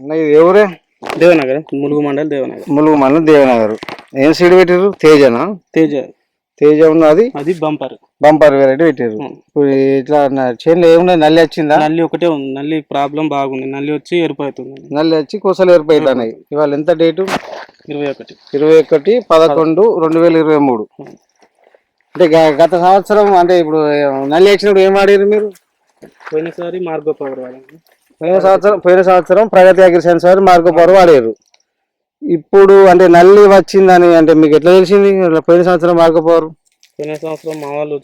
ఇది ఎవరే? దేవనగర్ ములుగు మండల్ దేవనగర్. ములుగు మండలం దేవనగర్. ఏం సీడ్ పెట్టారు తేజనా? తేజ. తేజ ఉన్నది అది? బంపర్. బంపర్ వెరైటీ పెట్టారు ఇప్పుడు ఇట్లా చేనులో ఏమున్నది నల్లి వచ్చిందా? నల్లి ఒకటే ఉంది. నల్లి ప్రాబ్లం బాగుంది. నల్లి వచ్చి ఎరుపవుతుంది నల్లి వచ్చి కొసలు ఏర్పడుతున్నాయి ఇవాళ ఎంత డేటు? ఇరవై ఒకటి. ఇరవై ఒకటి పదకొండు రెండు వేల ఇరవై మూడు. అంటే గత సంవత్సరం అంటే ఇప్పుడు నల్లి వచ్చినప్పుడు ఏం ఆడారు మీరు? పోయినసారి మార్గో పవర్ వాడండి పోయిన సంవత్సరం పోయిన సంవత్సరం ప్రగతి అగ్రి సెన్సార్ మార్గో పవర్ వాడారు. ఇప్పుడు అంటే నల్లి వచ్చిందని అంటే మీకు ఎట్లా తెలిసింది? పోయిన సంవత్సరం మార్గో పవర్ పోయిన సంవత్సరం మా వాళ్ళు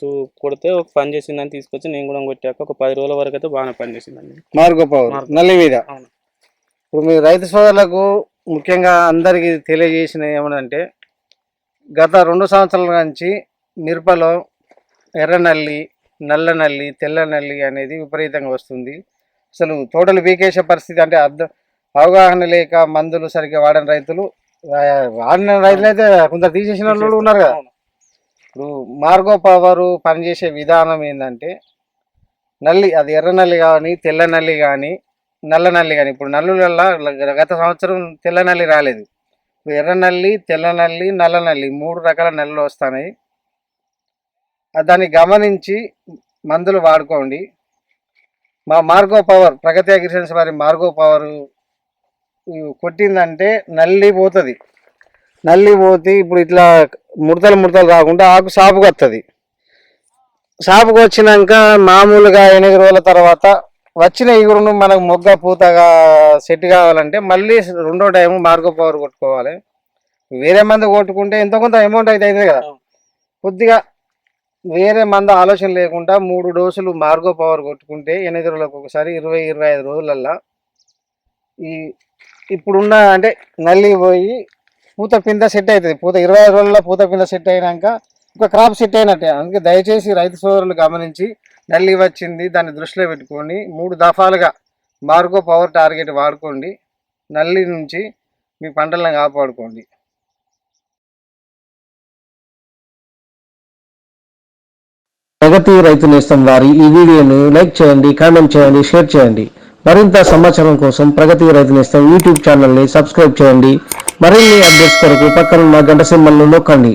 కొడితే ఒక పని చేసిందని తీసుకొచ్చి నేను కూడా కొట్టాక ఒక పది రోజుల వరకు అయితే బాగానే పని చేసిందండి. మార్గో పవర్ నల్లి మీద? ఇప్పుడు మీ రైతు సోదరులకు ముఖ్యంగా అందరికీ తెలియజేసిన ఏమనంటే గత రెండు సంవత్సరాల నుంచి మిరపలో ఎర్ర నల్లి నల్ల నల్లి తెల్ల నల్లి అనేది విపరీతంగా వస్తుంది. అసలు తోటలు పీకేసే పరిస్థితి అంటే అర్థం అవగాహన లేక మందులు సరిగ్గా వాడని రైతులు వాడిన రైతులు అయితే కొందరు తీసేసిన వాళ్ళు ఉన్నారు కదా. ఇప్పుడు మార్గోపవరు పనిచేసే విధానం ఏంటంటే నల్లి అది ఎర్ర నల్లి కానీ తెల్ల నల్లి కానీ నల్ల నల్లి కానీ ఇప్పుడు నల్లులల్లా గత సంవత్సరం తెల్ల నల్లి రాలేదు. ఇప్పుడు ఎర్ర నల్లి తెల్ల నల్లి నల్ల నల్లి మూడు రకాల నల్లులు వస్తున్నాయి దాన్ని గమనించి మందులు వాడుకోండి. మా మార్గో పవర్ ప్రగతి అగ్రిసెన్స్ వారి మార్గో పవర్ కొట్టిందంటే నల్లి పోతుంది. నల్లి పోతే ఇప్పుడు ఇట్లా ముడతలు ముడతలు రాకుండా ఆకు సాపుకు వస్తుంది సాపుకు వచ్చినాక మామూలుగా ఎనిమిది రోజుల తర్వాత వచ్చిన ఇగురును మనకు మొగ్గ పూతగా సెట్ కావాలంటే మళ్ళీ రెండో టైం మార్గో పవర్ కొట్టుకోవాలి. వేరే మంది కొట్టుకుంటే ఎంతో కొంత అమౌంట్ అయితే అవుతుంది కదా. కొద్దిగా వేరే మంద ఆలోచన లేకుండా మూడు డోసులు మార్గో పవర్ కొట్టుకుంటే ఎనిమిది రోజులకు ఒకసారి ఇరవై ఇరవై ఐదు రోజులల్లా ఈ ఇప్పుడున్న అంటే నల్లి పోయి పూత పింద సెట్ అవుతుంది పూత ఇరవై ఐదు రోజుల్లో పూత పింద సెట్ అయినాక ఒక క్రాప్ సెట్ అయినట్టే. అందుకే దయచేసి రైతు సోదరులు గమనించి నల్లి వచ్చింది దాన్ని దృష్టిలో పెట్టుకొని మూడు దఫాలుగా మార్గో పవర్ టార్గెట్ వాడుకోండి. నల్లి నుంచి మీ పంటలను కాపాడుకోండి. ప్రగతి రైతు నేస్తం వారి ఈ వీడియోను లైక్ చేయండి కామెంట్ చేయండి షేర్ చేయండి. మరింత సమాచారం కోసం ప్రగతి రైతు నేస్తం యూట్యూబ్ ఛానల్ని సబ్స్క్రైబ్ చేయండి. మరిన్ని అప్డేట్స్ కొరకు పక్కనున్న గంట సింబల్ను నొక్కండి.